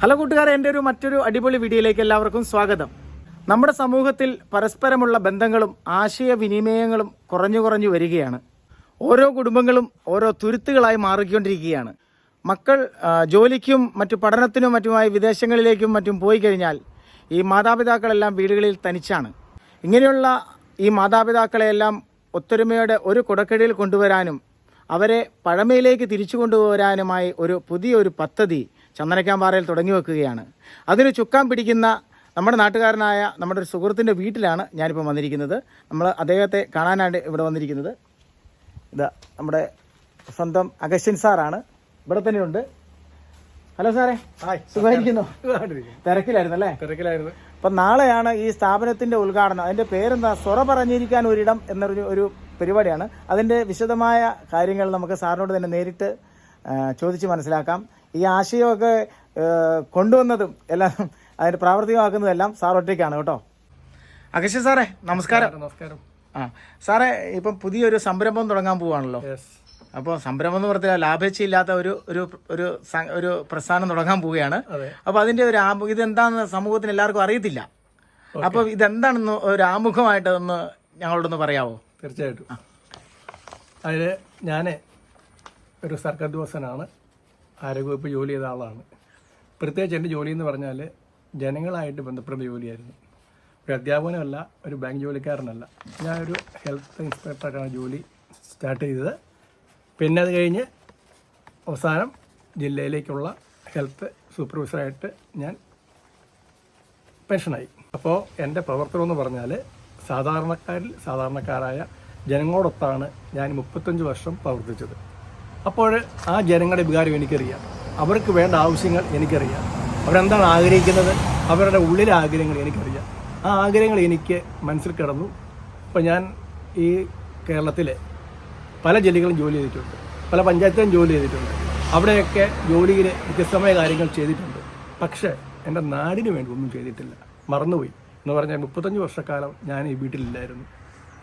Hello കൂട്ടുകാരെ എന്റെ ഒരു മറ്റൊരു അടിപൊളി വീഡിയോയിലേക്ക് എല്ലാവർക്കും സ്വാഗതം. നമ്മുടെ സമൂഹത്തിൽ പരസ്പരമുള്ള ബന്ധങ്ങളും ആശയവിനിമയങ്ങളും കുറഞ്ഞു കുറഞ്ഞു വരികയാണ്. ഓരോ കുടുംബങ്ങളും ഓരോ തുരുത്തുകളായി മാറിക്കൊണ്ടിരിക്കുകയാണ്. മക്കൾ ജോലിക്കും മറ്റു പഠനത്തിനും മറ്റുമായി വിദേശങ്ങളിലേക്കും മറ്റും പോയി കഴിഞ്ഞാൽ ഈ മാതാപിതാക്കളെല്ലാം വീടുകളിൽ തനിച്ചാണ്. ഇങ്ങനെയുള്ള ഈ മാതാപിതാക്കളെയെല്ലാം ഒത്തൊരുമയോടെ ഒരു കുടക്കടിയിൽ കൊണ്ടുവരാനും അവരെ പഴമയിലേക്ക് തിരിച്ചു കൊണ്ടുവരാനുമായി ഒരു പുതിയൊരു പദ്ധതി ചന്ദനക്കാമ്പാറയിൽ തുടങ്ങി വെക്കുകയാണ്. അതിന് ചുക്കാൻ പിടിക്കുന്ന നമ്മുടെ നാട്ടുകാരനായ നമ്മുടെ ഒരു സുഹൃത്തിന്റെ വീട്ടിലാണ് ഞാനിപ്പോൾ വന്നിരിക്കുന്നത്. നമ്മൾ അദ്ദേഹത്തെ കാണാനാണ് ഇവിടെ വന്നിരിക്കുന്നത്. ഇതാ നമ്മുടെ സ്വന്തം അഗസ്റ്റിൻ സാറാണ്. ഇവിടെ തന്നെയുണ്ട്. ഹലോ സാറേ. ഹായ്. സുഖമായിരിക്കുന്നു? തിരക്കിലായിരുന്നു അല്ലേ തിരക്കിലായിരുന്നു. അപ്പം നാളെയാണ് ഈ സ്ഥാപനത്തിന്റെ ഉദ്ഘാടനം. അതിന്റെ പേരെന്താ? സ്വറ പറഞ്ഞിരിക്കാൻ ഒരിടം എന്നൊരു ഒരു പരിപാടിയാണ്. അതിന്റെ വിശദമായ കാര്യങ്ങൾ നമുക്ക് സാറിനോട് തന്നെ നേരിട്ട് ചോദിച്ച് മനസ്സിലാക്കാം. ഈ ആശയമൊക്കെ കൊണ്ടുവന്നതും എല്ലാം അതിന്റെ പ്രാവർത്തികമാക്കുന്നതെല്ലാം സാർ ഒറ്റയ്ക്കാണ് കേട്ടോ. അകശ്യ സാറേ നമസ്കാരം. നമസ്കാരം. ആ സാറേ ഇപ്പം പുതിയൊരു സംരംഭം തുടങ്ങാൻ പോവാണല്ലോ. അപ്പോൾ സംരംഭം എന്ന് പറഞ്ഞാൽ ലാഭേച്ഛയില്ലാത്ത ഒരു ഒരു ഒരു ഒരു പ്രസ്ഥാനം തുടങ്ങാൻ പോവുകയാണ്. അപ്പോൾ അതിന്റെ ഒരു ആമു ഇതെന്താണെന്ന് സമൂഹത്തിന് എല്ലാവർക്കും അറിയത്തില്ല. അപ്പോൾ ഇതെന്താണെന്ന് ഒരു ആമുഖമായിട്ട് ഒന്ന് ഞങ്ങളോടൊന്ന് പറയാവോ? തീർച്ചയായിട്ടും. അതിൽ ഞാൻ ഒരു സർക്കാർ ഉദ്യോഗസ്ഥനാണ്. ആരോഗ്യവകുപ്പ് ജോലി ചെയ്ത ആളാണ്. പ്രത്യേകിച്ച് എന്റെ ജോലി എന്ന് പറഞ്ഞാൽ ജനങ്ങളായിട്ട് ബന്ധപ്പെട്ട ജോലിയായിരുന്നു. ഒരു അധ്യാപനമല്ല ഒരു ബാങ്ക് ജോലിക്കാരനല്ല. ഞാനൊരു ഹെൽത്ത് ഇൻസ്പെക്ടറായിട്ടാണ് ജോലി സ്റ്റാർട്ട് ചെയ്തത്. പിന്നെ അത് കഴിഞ്ഞ് അവസാനം ജില്ലയിലേക്കുള്ള ഹെൽത്ത് സൂപ്പർവൈസറായിട്ട് ഞാൻ പെൻഷനായി അപ്പോൾ എന്റെ പ്രവർത്തനം എന്ന് പറഞ്ഞാൽ സാധാരണക്കാരിൽ സാധാരണക്കാരായ ജനങ്ങളോടൊത്താണ് ഞാൻ മുപ്പത്തഞ്ച് വർഷം പ്രവർത്തിച്ചത്. അപ്പോൾ ആ ജനങ്ങളുടെ വികാരം എനിക്കറിയാം. അവർക്ക് വേണ്ട ആവശ്യങ്ങൾ എനിക്കറിയാം. അവരെന്താണ് ആഗ്രഹിക്കുന്നത്? അവരുടെ ഉള്ളിലെ ആഗ്രഹങ്ങൾ എനിക്കറിയാം. ആ ആഗ്രഹങ്ങൾ എനിക്ക് മനസ്സിൽ കിടന്നു. അപ്പോൾ ഞാൻ ഈ കേരളത്തിലെ പല ജില്ലകളും ജോലി ചെയ്തിട്ടുണ്ട്. പല പഞ്ചായത്തിലും ജോലി ചെയ്തിട്ടുണ്ട്. അവിടെയൊക്കെ ജോലിയിൽ വ്യത്യസ്തമായ കാര്യങ്ങൾ ചെയ്തിട്ടുണ്ട്. പക്ഷേ എന്റെ നാടിന് വേണ്ടി ഒന്നും ചെയ്തിട്ടില്ല. മറന്നുപോയി. എന്ന് പറഞ്ഞാൽ മുപ്പത്തഞ്ച് വർഷക്കാലം ഞാൻ ഈ വീട്ടിലില്ലായിരുന്നു.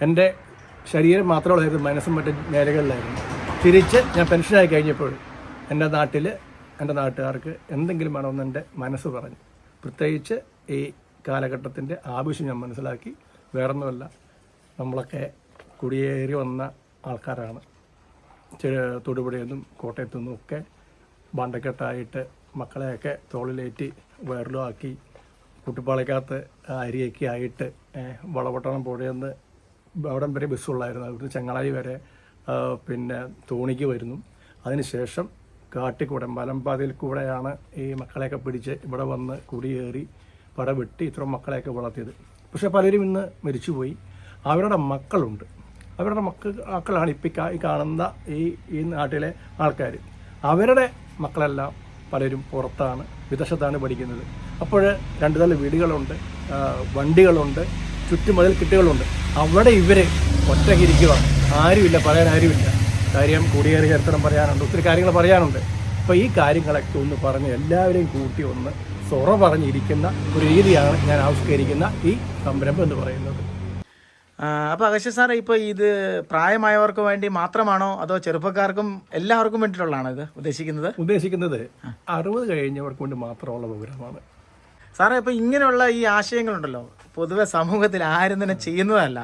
എന്റെ ശരീരം മാത്രമുള്ളായിരുന്നു മനസ്സും മറ്റ് മേഖലകളിലായിരുന്നു തിരിച്ച് ഞാൻ പെൻഷനായി കഴിഞ്ഞപ്പോൾ എന്റെ നാട്ടിൽ എന്റെ നാട്ടുകാർക്ക് എന്തെങ്കിലും വേണമെന്ന് എന്റെ മനസ്സ് പറഞ്ഞു. പ്രത്യേകിച്ച് ഈ കാലഘട്ടത്തിന്റെ ആവശ്യം ഞാൻ മനസ്സിലാക്കി. വേറൊന്നുമല്ല നമ്മളൊക്കെ കുടിയേറി വന്ന ആൾക്കാരാണ്. ചെ- തൊടുപുഴയിൽ നിന്നും കോട്ടയത്തു നിന്നും ഒക്കെ ബണ്ടക്കെട്ടായിട്ട് മക്കളെയൊക്കെ തോളിലേറ്റി വയറിലുമാക്കി കുട്ടിപ്പാളയ്ക്കകത്ത് അരിയൊക്കെ ആയിട്ട് വളപട്ടണം പുഴയിൽ നിന്ന് അവിടം വരെ ബസ്സുള്ളായിരുന്നു. അവിടുന്ന് ചങ്ങളായി വരെ പിന്നെ തോണിക്ക് വരുന്നു. അതിനുശേഷം കാട്ടിക്കൂടെ മലമ്പാതയിൽ കൂടെയാണ് ഈ മക്കളെയൊക്കെ പിടിച്ച് ഇവിടെ വന്ന് കുടിയേറി പട വെട്ടി ഇത്ര മക്കളെയൊക്കെ വളർത്തിയത്. പക്ഷേ പലരും ഇന്ന് മരിച്ചുപോയി. അവരുടെ മക്കളുണ്ട്. അവരുടെ മക്കൾ മക്കളാണ് ഇപ്പം ഈ കാണുന്ന ഈ ഈ നാട്ടിലെ ആൾക്കാർ അവരുടെ മക്കളെല്ലാം പലരും പുറത്താണ് വിദേശത്താണ് പഠിക്കുന്നത്. അപ്പോൾ രണ്ട് തല വീടുകളുണ്ട് വണ്ടികളുണ്ട് ചുറ്റുമതിൽ കിട്ടുകളുണ്ട്. അവിടെ ഇവർ ഒറ്റയ്ക്കിരിക്കുക. ആരുമില്ല പറയാൻ ആരുമില്ല. കാര്യം കൂടിയേറി ചരിത്രം പറയാനുണ്ട് ഒത്തിരി കാര്യങ്ങൾ പറയാനുണ്ട്. അപ്പോൾ ഈ കാര്യങ്ങളൊക്കെ ഒന്ന് പറഞ്ഞ് എല്ലാവരെയും കൂട്ടി ഒന്ന് സൊറ പറഞ്ഞിരിക്കുന്ന ഒരു രീതിയാണ് ഞാൻ ആവിഷ്കരിക്കുന്ന ഈ സംരംഭം എന്ന് പറയുന്നത്. അപ്പോൾ അകശ്യ സാറേ ഇപ്പോൾ ഇത് പ്രായമായവർക്ക് വേണ്ടി മാത്രമാണോ അതോ ചെറുപ്പക്കാർക്കും എല്ലാവർക്കും വേണ്ടിയിട്ടുള്ളതാണ് ഇത് ഉദ്ദേശിക്കുന്നത്? ഉദ്ദേശിക്കുന്നത് അറുപത് കഴിഞ്ഞവർക്ക് വേണ്ടി മാത്രമുള്ള വിവരമാണ് സാറേ ഇപ്പോൾ ഇങ്ങനെയുള്ള ഈ ആശയങ്ങളുണ്ടല്ലോ. പൊതുവെ സമൂഹത്തിൽ ആരും തന്നെ ചെയ്യുന്നതല്ല.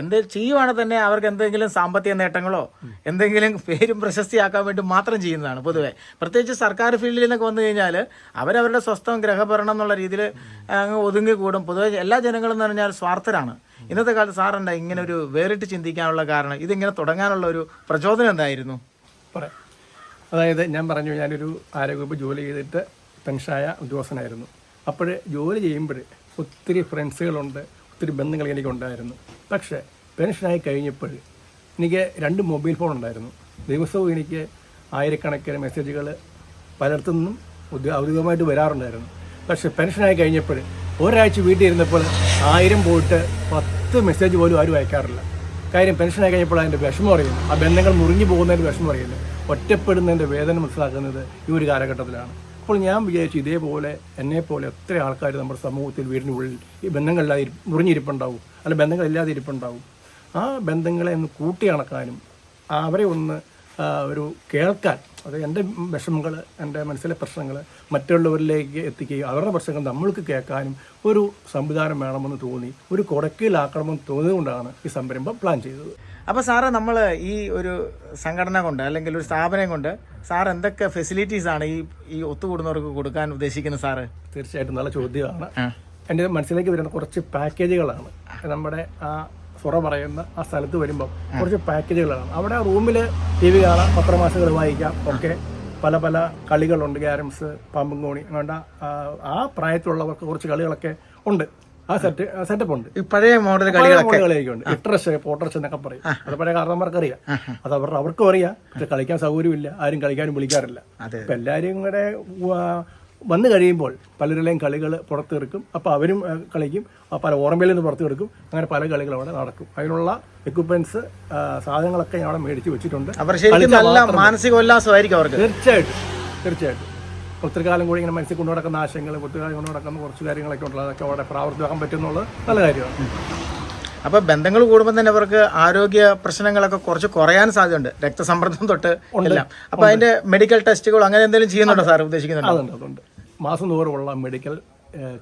എന്ത് ചെയ്യുവാണെങ്കിൽ തന്നെ അവർക്ക് എന്തെങ്കിലും സാമ്പത്തിക നേട്ടങ്ങളോ എന്തെങ്കിലും പേരും പ്രശസ്തിയാക്കാൻ വേണ്ടി മാത്രം ചെയ്യുന്നതാണ് പൊതുവെ. പ്രത്യേകിച്ച് സർക്കാർ ഫീൽഡിൽ നിന്നൊക്കെ വന്നു കഴിഞ്ഞാൽ അവരവരുടെ സ്വസ്ഥം ഗ്രഹഭരണം എന്നുള്ള രീതിയിൽ അങ്ങ് ഒതുങ്ങി കൂടും പൊതുവെ എല്ലാ ജനങ്ങളും എന്ന് പറഞ്ഞാൽ സ്വാർത്ഥരാണ്. ഇന്നത്തെ കാലത്ത് സാറുണ്ട് ഇങ്ങനെ ഒരു വേറിട്ട് ചിന്തിക്കാനുള്ള കാരണം? ഇതിങ്ങനെ തുടങ്ങാനുള്ള ഒരു പ്രചോദനം എന്തായിരുന്നു? അതായത് ഞാൻ പറഞ്ഞു ഞാനൊരു ആരോഗ്യവകുപ്പ് ജോലി ചെയ്തിട്ട് പെൻഷനായ ഉദ്യോഗസ്ഥനായിരുന്നു. അപ്പോൾ ജോലി ചെയ്യുമ്പോൾ ഒത്തിരി ഫ്രണ്ട്സുകളുണ്ട് ഒത്തിരി ബന്ധങ്ങൾ എനിക്കുണ്ടായിരുന്നു. പക്ഷേ പെൻഷനായി കഴിഞ്ഞപ്പോൾ എനിക്ക് രണ്ട് മൊബൈൽ ഫോൺ ഉണ്ടായിരുന്നു ദിവസവും എനിക്ക് ആയിരക്കണക്കിന് മെസ്സേജുകൾ പലയിടത്തു നിന്നും ഔദ്യോഗികമായിട്ട് വരാറുണ്ടായിരുന്നു. പക്ഷേ പെൻഷനായി കഴിഞ്ഞപ്പോൾ ഒരാഴ്ച വീട്ടിൽ ഇരുന്നപ്പോൾ ആയിരം പോയിട്ട് പത്ത് മെസ്സേജ് പോലും ആരും അയക്കാറില്ല. കാര്യം പെൻഷനായി കഴിഞ്ഞപ്പോൾ അതിന്റെ വിഷമം അറിയുന്നു. ആ ബന്ധങ്ങൾ മുറിഞ്ഞു പോകുന്നതിന്റെ വിഷമം അറിയുന്നു. ഒറ്റപ്പെടുന്നതിന്റെ വേദന മനസ്സിലാക്കുന്നത് ഈ ഒരു കാലഘട്ടത്തിലാണ്. അപ്പോൾ ഞാൻ വിചാരിച്ചു ഇതേപോലെ എന്നെപ്പോലെ എത്ര ആൾക്കാർ നമ്മുടെ സമൂഹത്തിൽ വീടിനുള്ളിൽ ഈ ബന്ധങ്ങളില്ലാതെ മുറിഞ്ഞിരിപ്പുണ്ടാവും. അല്ല ബന്ധങ്ങളില്ലാതെ ഇരിപ്പുണ്ടാവും. ആ ബന്ധങ്ങളെ ഒന്ന് കൂട്ടി അണക്കാനും അവരെ ഒന്ന് ഒരു കേൾക്കാൻ അത് എന്റെ വിഷമങ്ങൾ എന്റെ മനസ്സിലെ പ്രശ്നങ്ങൾ മറ്റുള്ളവരിലേക്ക് എത്തിക്കുകയും അവരുടെ പ്രശ്നങ്ങൾ നമ്മൾക്ക് കേൾക്കാനും ഒരു സംവിധാനം വേണമെന്ന് തോന്നി. ഒരു കുടക്കീലാക്കണമെന്ന് തോന്നിയതുകൊണ്ടാണ് ഈ സംരംഭം പ്ലാൻ ചെയ്തത്. അപ്പോൾ സാറ് നമ്മൾ ഈ ഒരു സംഘടന കൊണ്ട് അല്ലെങ്കിൽ ഒരു സ്ഥാപനം കൊണ്ട് സാർ എന്തൊക്കെ ഫെസിലിറ്റീസ് ആണ് ഈ ഈ ഒത്തുകൂടുന്നവർക്ക് കൊടുക്കാൻ ഉദ്ദേശിക്കുന്നത് സാറ്? തീർച്ചയായിട്ടും നല്ല ചോദ്യമാണ്. എന്റെ മനസ്സിലേക്ക് വരുന്ന കുറച്ച് പാക്കേജുകളാണ്. നമ്മുടെ ആ സുറ പറയുന്ന ആ സ്ഥലത്ത് വരുമ്പോൾ കുറച്ച് പാക്കേജുകളാണ്. അവിടെ റൂമിൽ ടി വി കാണാം പത്രമാസങ്ങൾ വായിക്കാം ഒക്കെ പല പല കളികളുണ്ട് ക്യാരംസ് പാമ്പും കോണി വേണ്ട ആ പ്രായത്തിലുള്ളവർക്ക് കുറച്ച് കളികളൊക്കെ ഉണ്ട്. ആ സെറ്റ് സെറ്റപ്പ് ഉണ്ട്. പഴയ മോഡൽ കളികളൊക്കെ. ഉണ്ട് ഇട്രസ് പോട്ടർസ് എന്നൊക്കെ പറയും. അത് പഴയ കാരണന്മാർക്ക് അറിയാം അത് അവർ അവർക്കും അറിയാം. പക്ഷെ കളിക്കാൻ സൗകര്യമില്ല. ആരും കളിക്കാനും വിളിക്കാറില്ല. അപ്പൊ എല്ലാരും കൂടെ വന്നു കഴിയുമ്പോൾ പലരുടെയും കളികൾ പുറത്തെടുക്കും അപ്പോൾ അവരും കളിക്കും. പല ഓർമ്മയിൽ നിന്ന് പുറത്തെടുക്കും അങ്ങനെ പല കളികൾ അവിടെ നടക്കും. അതിനുള്ള എക്യുപ്മെന്റ്സ് സാധനങ്ങളൊക്കെ അവിടെ മേടിച്ച് വെച്ചിട്ടുണ്ട്. അവർ മാനസിക ഉല്ലാസമായിരിക്കും അവർക്ക്. തീർച്ചയായിട്ടും. തീർച്ചയായിട്ടും. ഒത്തിരി കാലം കൂടി ഇങ്ങനെ മനസ്സിൽ കൊണ്ടു നടക്കുന്ന ആശയങ്ങൾ ഒത്തിരി കാലം കൊണ്ടു നടക്കുന്ന കുറച്ച് കാര്യങ്ങളൊക്കെ ഉള്ളത് അതൊക്കെ അവിടെ പ്രാവർത്തികമാക്കാൻ പറ്റുന്നുള്ളത് നല്ല കാര്യമാണ്. അപ്പോൾ ബന്ധങ്ങൾ കൂടുമ്പോൾ തന്നെ അവർക്ക് ആരോഗ്യ പ്രശ്നങ്ങളൊക്കെ കുറച്ച് കുറയാൻ സാധ്യതയുണ്ട്. രക്തസമ്മർദ്ദം തൊട്ട് എല്ലാം. അപ്പോൾ അതിന്റെ മെഡിക്കൽ ടെസ്റ്റുകൾ അങ്ങനെ എന്തെങ്കിലും ചെയ്യുന്നുണ്ടോ സാർ ഉദ്ദേശിക്കുന്നുണ്ടോ? അതുണ്ട് അതുണ്ട്. മാസം തോറുമുള്ള മെഡിക്കൽ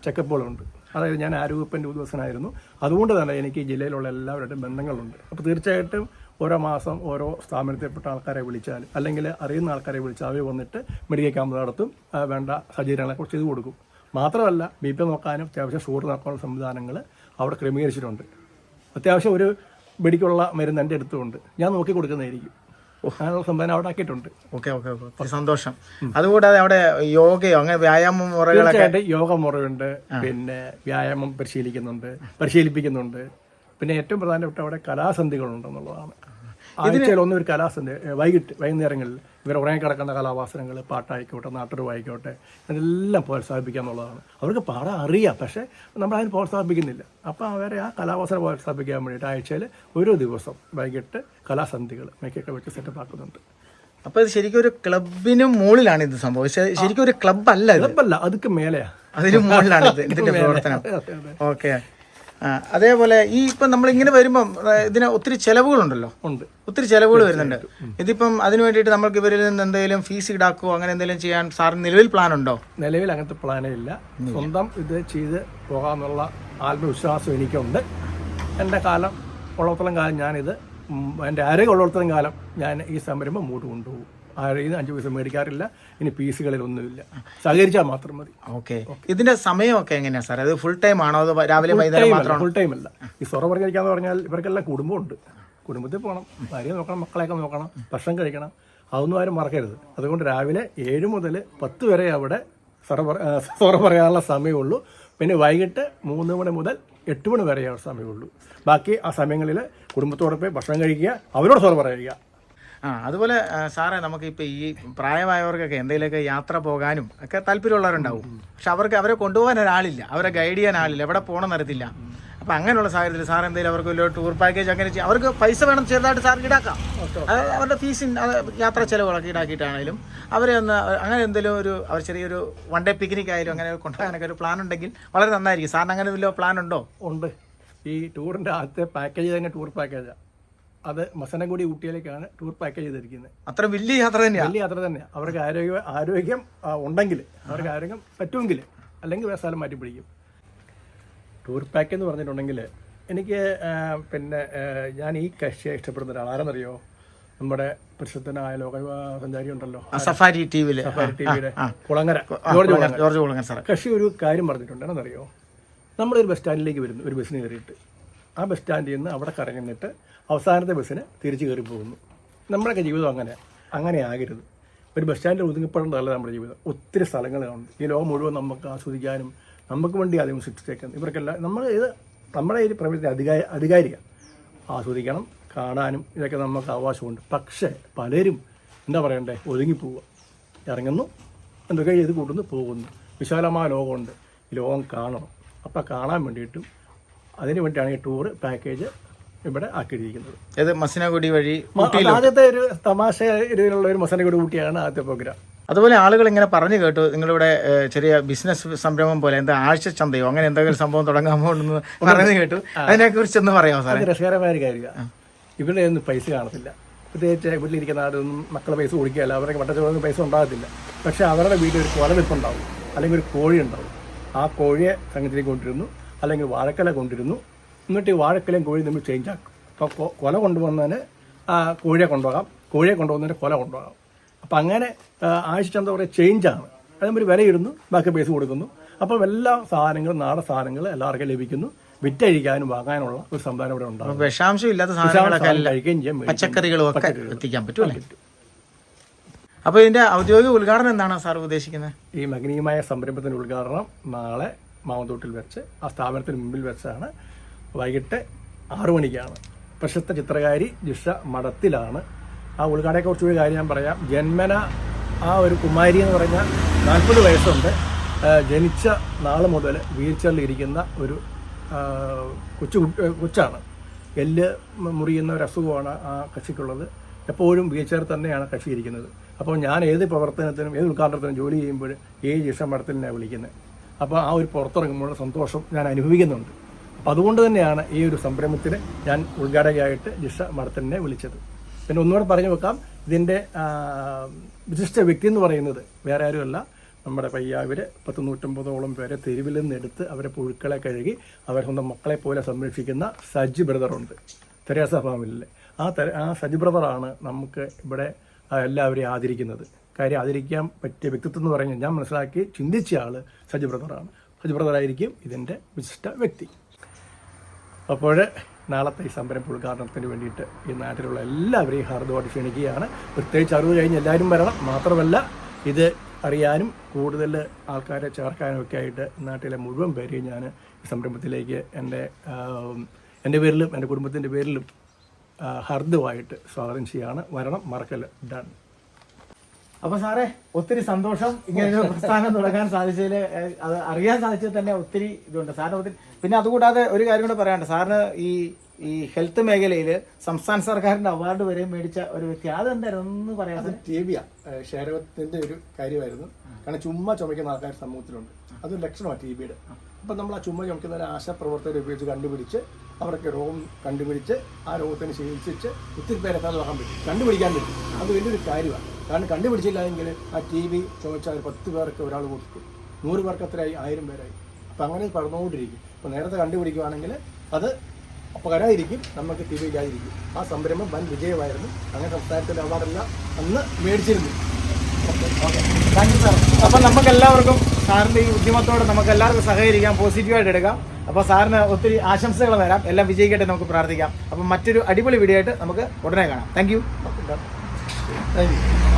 ചെക്കപ്പുകളുണ്ട് അതായത് ഞാൻ ആരോഗ്യപ്പന്റെ ഉദ്യോഗസ്ഥനായിരുന്നു. അതുകൊണ്ട് തന്നെ എനിക്ക് ജില്ലയിലുള്ള എല്ലാവരുടെയും ബന്ധങ്ങളുണ്ട്. അപ്പോൾ തീർച്ചയായിട്ടും ഓരോ മാസം ഓരോ സ്ഥാപനത്തിൽപ്പെട്ട ആൾക്കാരെ വിളിച്ചാൽ അല്ലെങ്കിൽ അറിയുന്ന ആൾക്കാരെ വിളിച്ചാൽ അവർ വന്നിട്ട് മെഡിക്കൽ ക്യാമ്പ് നടത്തും. വേണ്ട സജ്ജീകരണങ്ങളെ ചെയ്തു കൊടുക്കും. മാത്രമല്ല ബി പി നോക്കാനും അത്യാവശ്യം ഷുഗർ നോക്കാനുള്ള സംവിധാനങ്ങൾ അവിടെ ക്രമീകരിച്ചിട്ടുണ്ട്. അത്യാവശ്യം ഒരു മെഡിക്കുള്ള മരുന്ന് എന്റെ അടുത്തുണ്ട്. ഞാൻ നോക്കി കൊടുക്കുന്നതായിരിക്കും. അങ്ങനെയുള്ള സംവിധാനം അവിടെ ആക്കിയിട്ടുണ്ട്. Okay okay okay. സന്തോഷം. അതുകൂടാതെ അവിടെ യോഗയോ അങ്ങനെ വ്യായാമ മുറകളൊക്കെ യോഗ മുറയുണ്ട് പിന്നെ വ്യായാമം പരിശീലിക്കുന്നുണ്ട് പരിശീലിപ്പിക്കുന്നുണ്ട്. പിന്നെ ഏറ്റവും പ്രധാനപ്പെട്ട അവിടെ കലാസന്ധികളുണ്ടെന്നുള്ളതാണ്. ആഴ്ചയിൽ ഒന്നും ഒരു കലാസന്ധി വൈകിട്ട് വൈകുന്നേരങ്ങളിൽ ഇവർ ഉറങ്ങി കിടക്കുന്ന കലാവാസനങ്ങൾ പാട്ടായിക്കോട്ടെ നാട്ടുരുവായിക്കോട്ടെ അതെല്ലാം പ്രോത്സാഹിപ്പിക്കുക എന്നുള്ളതാണ് അവർക്ക് പാടാൻ അറിയാം പക്ഷേ നമ്മൾ അതിന് പ്രോത്സാഹിപ്പിക്കുന്നില്ല. അപ്പോൾ അവരെ ആ കലാവാസന പ്രോത്സാഹിപ്പിക്കാൻ വേണ്ടിയിട്ട് ആഴ്ചയിൽ ഓരോ ദിവസം വൈകിട്ട് കലാസന്ധികൾ മേക്കൊക്കെ വെച്ച് സെറ്റപ്പ് ആക്കുന്നുണ്ട് അപ്പോൾ ഇത് ശരിക്കും ഒരു ക്ലബിന് മുകളിലാണ് ഇത് സംഭവം. ശരിക്കും ഒരു ക്ലബ് അല്ല ഇത്. അല്ല അതൊക്കെ മേലെയാണ് അതിന് മുകളിലാണ് ഇത് ഇതിന്റെ പ്രവർത്തനം. ഓക്കെ. അതേപോലെ ഈ ഇപ്പം നമ്മൾ ഇങ്ങനെ വരുമ്പം ഇതിന് ഒത്തിരി ചെലവുകളുണ്ടല്ലോ? ഉണ്ട്. ഒത്തിരി ചെലവുകൾ വരുന്നുണ്ട്. ഇതിപ്പം അതിന് വേണ്ടിയിട്ട് നമ്മൾക്ക് ഇവരിൽ നിന്ന് എന്തെങ്കിലും ഫീസ് ഈടാക്കുവോ? അങ്ങനെ എന്തെങ്കിലും ചെയ്യാൻ സാറിന് നിലവിൽ പ്ലാൻ ഉണ്ടോ? നിലവിൽ അങ്ങനത്തെ പ്ലാനേ ഇല്ല. സ്വന്തം ഇത് ചെയ്ത് പോകാമെന്നുള്ള ആത്മവിശ്വാസം എനിക്കുണ്ട്. എന്റെ കാലം ഉള്ളിടത്തോളം കാലം ഞാനിത് എന്റെ ആരോഗ്യം ഉള്ളത്തോളം കാലം ഞാൻ ഈ സംരംഭം മൂട്ട് കൊണ്ടുപോകും. ആരെയും അഞ്ച് പൈസ മേടിക്കാറില്ല. ഇനി പീസുകളിലൊന്നുമില്ല സഹകരിച്ചാൽ മാത്രം മതി. ഓക്കെ. ഇതിന്റെ സമയമൊക്കെ എങ്ങനെയാ സാർ അത് ഫുൾ ടൈം ആണോ അത് രാവിലെ വൈകുന്നേരം ഫുൾ ടൈം അല്ല. ഈ സൊറ പറഞ്ഞിരിക്കാന്ന് പറഞ്ഞാൽ ഇവർക്കെല്ലാം കുടുംബമുണ്ട്. കുടുംബത്തിൽ പോകണം. ഭാര്യ നോക്കണം മക്കളെയൊക്കെ നോക്കണം ഭക്ഷണം കഴിക്കണം. അതൊന്നും ആരും മറക്കരുത്. അതുകൊണ്ട് രാവിലെ ഏഴ് മുതൽ പത്ത് വരെ അവിടെ സൊറ സൊറ പറയാനുള്ള സമയമുള്ളൂ. പിന്നെ വൈകിട്ട് മൂന്ന് മണി മുതൽ എട്ട് മണി വരെ സമയമുള്ളൂ. ബാക്കി ആ സമയങ്ങളിൽ കുടുംബത്തോടൊപ്പം ഭക്ഷണം കഴിക്കുക അവരോട് സൊറ പറയുക. ആ അതുപോലെ സാറേ നമുക്ക് ഇപ്പൊ ഈ പ്രായമായവർക്കൊക്കെ എന്തെങ്കിലുമൊക്കെ യാത്ര പോകാനും ഒക്കെ താല്പര്യമുള്ളവരുണ്ടാവും. പക്ഷെ അവർക്ക് അവരെ കൊണ്ടുപോകാൻ ഒരാളില്ല. അവരെ ഗൈഡ് ചെയ്യാൻ ആളില്ല. എവിടെ പോകണം അറിയത്തില്ല. അപ്പൊ അങ്ങനെയുള്ള സാഹചര്യത്തിൽ സാർ എന്തെങ്കിലും അവർക്ക് ഒരു ടൂർ പാക്കേജ് അങ്ങനെ ചെയ്യും അവർക്ക് പൈസ വേണം ചെറുതായിട്ട് സാർ ഈടാക്കാം. അവരുടെ ഫീസ് യാത്ര ചെലവുകളൊക്കെ ഈടാക്കിയിട്ടാണെങ്കിലും അവരെ ഒന്ന് അങ്ങനെ എന്തെങ്കിലും ഒരു അവർ ചെറിയൊരു വൺ ഡേ പിക്നിക് ആയാലും അങ്ങനെ കൊണ്ടുപോകാനൊക്കെ ഒരു പ്ലാൻ ഉണ്ടെങ്കിൽ വളരെ നന്നായിരിക്കും. സാറിന് അങ്ങനെ വല്ല പ്ലാൻ ഉണ്ടോ? ഉണ്ട്. ഈ ടൂറിന്റെ ആദ്യത്തെ പാക്കേജ് തന്നെ ടൂർ പാക്കേജാണ് അത് മസനഗുഡി ഊട്ടിയിലേക്കാണ് ടൂർ പാക്കേജ് ചെയ്തിരിക്കുന്നത്. അത്ര വലിയ യാത്ര തന്നെയാണ് വലിയ യാത്ര തന്നെയാണ് അവർക്ക് ആരോഗ്യ ആരോഗ്യം ഉണ്ടെങ്കിൽ അവർക്ക് ആരോഗ്യം പറ്റുമെങ്കിൽ അല്ലെങ്കിൽ വേറെ സ്ഥലം മാറ്റി പിടിക്കും. ടൂർ പാക്ക് എന്ന് പറഞ്ഞിട്ടുണ്ടെങ്കിൽ എനിക്ക് പിന്നെ ഞാൻ ഈ കക്ഷിയെ ഇഷ്ടപ്പെടുന്ന ഒരാൾ. ആരെന്നറിയോ? നമ്മുടെ പ്രശസ്തനായ ലോക സഞ്ചാരി ഉണ്ടല്ലോ സഫാരി ടി സഫാരി ടി വിയുടെ കുളങ്ങര. ജോർജ് കുളങ്ങര. സാർ കക്ഷി ഒരു കാര്യം പറഞ്ഞിട്ടുണ്ട്. എന്നറിയോ നമ്മളൊരു ബസ് സ്റ്റാൻഡിലേക്ക് വരുന്നു ഒരു ബസ്സിന് കയറിയിട്ട്. ആ ബസ് സ്റ്റാൻഡിൽ നിന്ന് അവിടെ കറങ്ങുന്നിട്ട് അവസാനത്തെ ബസ്സിന് തിരിച്ചു കയറി പോകുന്നു. നമ്മുടെയൊക്കെ ജീവിതം അങ്ങനെ. അങ്ങനെ ആകരുത്. ഒരു ബസ് സ്റ്റാൻഡിൽ ഒതുങ്ങപ്പെടേണ്ടതല്ല നമ്മുടെ ജീവിതം. ഒത്തിരി സ്ഥലങ്ങളുണ്ട്. ഈ ലോകം മുഴുവൻ നമുക്ക് ആസ്വദിക്കാനും നമുക്ക് വേണ്ടി അധികം സൃഷ്ടിച്ചേക്കുന്നത് ഇവർക്കെല്ലാം നമ്മൾ ഇത് നമ്മുടെ ഈ പ്രവൃത്തി അധികാരി അധികാരിയാണ്. ആസ്വദിക്കണം കാണാനും ഇതൊക്കെ നമുക്ക് അവകാശമുണ്ട്. പക്ഷേ പലരും എന്താ പറയണ്ടേ? ഒതുങ്ങിപ്പോവുക. ഇറങ്ങുന്നു എന്തൊക്കെ ചെയ്ത് കൂട്ടുന്നു? പോകുന്നു. വിശാലമായ ലോകമുണ്ട്. ഈ ലോകം കാണണം. അപ്പം കാണാൻ വേണ്ടിയിട്ടും അതിന് വേണ്ടിയാണ് ഈ ടൂർ പാക്കേജ് ഇവിടെ ആക്കിയിരിക്കുന്നത്. ഇത് മസിനഗുഡി വഴി ആദ്യത്തെ ഒരു തമാശ രീതിയിലുള്ള ഒരു മസനഗുഡ് ഊട്ടിയാണ് ആദ്യത്തെ പ്രോഗ്രാം അതുപോലെ ആളുകൾ ഇങ്ങനെ പറഞ്ഞു കേട്ടു നിങ്ങളിവിടെ ചെറിയ ബിസിനസ് സംരംഭം പോലെ എന്താ ആഴ്ച ചന്തയോ അങ്ങനെ എന്തെങ്കിലും സംഭവം തുടങ്ങാൻ പോകുന്നു പറഞ്ഞു കേട്ടു. അതിനെ കുറിച്ച് ഒന്ന് പറയാമോ സാറേ? രസകരമായ ഒരു കാര്യമാണ് ഇവിടെ ഒന്നും പൈസ കാണത്തില്ല. പ്രത്യേകിച്ച് വീട്ടിലിരിക്കുന്ന ആരൊന്നും മക്കളെ പൈസ കൊടുക്കുകയല്ല. അവരുടെ വട്ടച്ചോറൊന്നും പൈസ ഉണ്ടാകത്തില്ല. പക്ഷെ അവരുടെ വീട്ടിൽ ഒരു കുറവിപ്പുണ്ടാവും അല്ലെങ്കിൽ ഒരു കോഴി ഉണ്ടാവും. ആ കോഴിയെ സംഘത്തിലേക്ക് കൊണ്ടിരുന്നു അല്ലെങ്കിൽ വാഴക്കല കൊണ്ടിരുന്നു. എന്നിട്ട് ഈ വാഴക്കലയും കോഴി നമ്മൾ ചേഞ്ച് ആക്കും. അപ്പോൾ കൊ- കൊല കൊണ്ടുവന്നതിന് ആ കോഴിയെ കൊണ്ടുപോകാം. കോഴിയെ കൊണ്ടുപോകുന്നതിന് കൊല കൊണ്ടുപോകാം. അപ്പം അങ്ങനെ ആ, ആഴ്ച എന്താ പറയുക ചേഞ്ചാണ് അതിന് ഒരു വിലയിടുന്നു ബാക്കി പൈസ കൊടുക്കുന്നു. അപ്പോൾ എല്ലാ സാധനങ്ങളും നാടൻ സാധനങ്ങൾ എല്ലാവർക്കും ലഭിക്കുന്നു. വിറ്റഴിക്കാനും വാങ്ങാനുള്ള ഒരു സംവിധാനം ഇവിടെ ഉണ്ടാകും വിഷാംശം ഇല്ലാത്ത സാധനങ്ങളൊക്കെ സാധനം കഴിക്കുകയും ചെയ്യാം മേടിക്കുകയും പച്ചക്കറികളും ഒക്കെ എത്തിക്കാൻ പറ്റും അപ്പോൾ ഇതിന്റെ ഇതിന്റെ ഔദ്യോഗിക ഉദ്ഘാടനം എന്താണ് സാർ ഉദ്ദേശിക്കുന്നത്? ഈ മഗ്നീയമായ സംരംഭത്തിന്റെ ഉദ്ഘാടനം നാളെ മാവന്തോട്ടിൽ വെച്ച് ആ സ്ഥാപനത്തിന് മുമ്പിൽ വെച്ചാണ് വൈകിട്ട് ആറു മണിക്കാണ്. പ്രശസ്ത ചിത്രകാരി ജിഷ മഠത്തിലാണ്. ആ ഉദ്ഘാടനത്തെക്കുറിച്ച് ഒരു കാര്യം ഞാൻ പറയാം. ജന്മന ആ ഒരു കുമാരി എന്ന് പറഞ്ഞാൽ നാൽപ്പത് വയസ്സുണ്ട്. ജനിച്ച നാൾ മുതൽ വീൽ ഇരിക്കുന്ന ഒരു കൊച്ചു കൊച്ചാണ്. എല്ല് മുറിയുന്ന ഒരു അസുഖമാണ് ആ കക്ഷിക്കുള്ളത്. എപ്പോഴും വീഴ്ചയിൽ തന്നെയാണ് കക്ഷി ഇരിക്കുന്നത് അപ്പോൾ ഞാൻ ഏത് പ്രവർത്തനത്തിനും ഏത് ഉദ്ഘാടനത്തിനും ജോലി ചെയ്യുമ്പോൾ ഏഴ് ജിഷ മഠത്തിനെ വിളിക്കുന്നത്. അപ്പോൾ ആ ഒരു പുറത്തിറങ്ങുമ്പോഴുള്ള സന്തോഷം ഞാൻ അനുഭവിക്കുന്നുണ്ട്. അപ്പോൾ അതുകൊണ്ട് തന്നെയാണ് ഈ ഒരു സംരംഭത്തിന് ഞാൻ ഉദ്ഘാടകയായിട്ട് ജിഷ മഠത്തിനെ വിളിച്ചത്. പിന്നെ ഒന്നുകൂടെ പറഞ്ഞു വെക്കാം. ഇതിന്റെ വിശിഷ്ട വ്യക്തി എന്ന് പറയുന്നത് വേറെ ആരുമല്ല. നമ്മുടെ പയ്യാവിൽ പത്ത് നൂറ്റമ്പതോളം പേരെ തെരുവിൽ നിന്ന് എടുത്ത് അവരെ പുഴുക്കളെ കഴുകി അവരെ സ്വന്തം മക്കളെ പോലെ സംരക്ഷിക്കുന്ന സജി ബ്രദറുണ്ട് തെരേസ ഫാമിലിലെ ആ തെര ആ സജി ബ്രദറാണ് നമുക്ക് ഇവിടെ എല്ലാവരെയും ആദരിക്കുന്നത്. കാര്യം ആദരിക്കാൻ പറ്റിയ വ്യക്തിത്വം എന്ന് പറഞ്ഞാൽ ഞാൻ മനസ്സിലാക്കി ചിന്തിച്ച ആൾ സജി ബ്രദറാണ്. സജി ബ്രദറായിരിക്കും ഇതിന്റെ വിശിഷ്ട വ്യക്തി. അപ്പോൾ നാളത്തെ ഈ സംരംഭ ഉദ്ഘാടനത്തിന് വേണ്ടിയിട്ട് ഈ നാട്ടിലുള്ള എല്ലാവരെയും ഹാർദമായിട്ട് ക്ഷണിക്കുകയാണ്. പ്രത്യേകിച്ച് അറിവ് കഴിഞ്ഞ് എല്ലാവരും വരണം. മാത്രമല്ല ഇത് അറിയാനും കൂടുതൽ ആൾക്കാരെ ചേർക്കാനും ഒക്കെ ആയിട്ട് നാട്ടിലെ മുഴുവൻ പേരെയും ഞാൻ ഈ സംരംഭത്തിലേക്ക് എന്റെ എന്റെ പേരിലും എന്റെ കുടുംബത്തിന്റെ പേരിലും ഹാർദമായിട്ട് സ്വാഗതം ചെയ്യുകയാണ് വരണം മറക്കല്ല. ഡൺ അപ്പൊ സാറേ ഒത്തിരി സന്തോഷം. ഇങ്ങനെ ഒരു പ്രസ്ഥാനം തുടങ്ങാൻ സാധിച്ചതിൽ അത് അറിയാൻ സാധിച്ചത് തന്നെ ഒത്തിരി ഇതുണ്ട്. സാറിന് ഒത്തിരി പിന്നെ അതുകൂടാതെ ഒരു കാര്യം കൂടെ പറയാണ്ട് സാറിന് ഈ ഈ ഹെൽത്ത് മേഖലയിൽ സംസ്ഥാന സർക്കാരിന്റെ അവാർഡ് വരെ മേടിച്ച ഒരു വ്യക്തി. അതെന്തായിരുന്നു? ഒന്ന് പറയാം അത് ടി ഒരു കാര്യമായിരുന്നു. കാരണം ചുമ്മാ ചുമയ്ക്കുന്ന ആൾക്കാർ സമൂഹത്തിലുണ്ട്. അതൊരു ലക്ഷണമാണ് ടി ബിയുടെ. അപ്പം നമ്മൾ ആ ചുമ്മാ ഒരു ആശാപ്രവർത്തകരെ ഉപയോഗിച്ച് കണ്ടുപിടിച്ച് അവർക്ക് രോഗം കണ്ടുപിടിച്ച് ആ രോഗത്തിന് ചികിത്സിച്ച് ഒത്തിരി പേരെ പറ്റും. കണ്ടുപിടിക്കാൻ പറ്റും. അത് വലിയൊരു കാര്യമാണ് കാരണം കണ്ടുപിടിച്ചില്ല എങ്കിൽ ആ ടി ബി ചോദിച്ചാൽ പത്ത് പേർക്ക് ഒരാൾ കൊടുക്കും. നൂറ് പേർക്ക് എത്രയായി? ആയിരം പേരായി. അപ്പം അങ്ങനെ പറഞ്ഞുകൊണ്ടിരിക്കും. അപ്പോൾ നേരത്തെ കണ്ടുപിടിക്കുകയാണെങ്കിൽ അത് അപകരമായിരിക്കും നമുക്ക് ടി വിയിലായിരിക്കും ഇല്ലാതിരിക്കും. ആ സംരംഭം വൻ വിജയമായിരുന്നു. അങ്ങനെ സംസ്ഥാനത്തിന്റെ അവാർഡെല്ലാം അന്ന് മേടിച്ചിരുന്നു. താങ്ക് യു സാർ അപ്പം നമുക്ക് എല്ലാവർക്കും സാറിന്റെ ഈ ഉദ്യമത്തോടെ നമുക്ക് എല്ലാവർക്കും സഹകരിക്കാം പോസിറ്റീവായിട്ട് എടുക്കാം. അപ്പോൾ സാറിന് ഒത്തിരി ആശംസകൾ നേരാം. എല്ലാം വിജയിക്കട്ടെ നമുക്ക് പ്രാർത്ഥിക്കാം. അപ്പം മറ്റൊരു അടിപൊളി വീഡിയോ ആയിട്ട് നമുക്ക് ഉടനെ കാണാം. Thank you thank you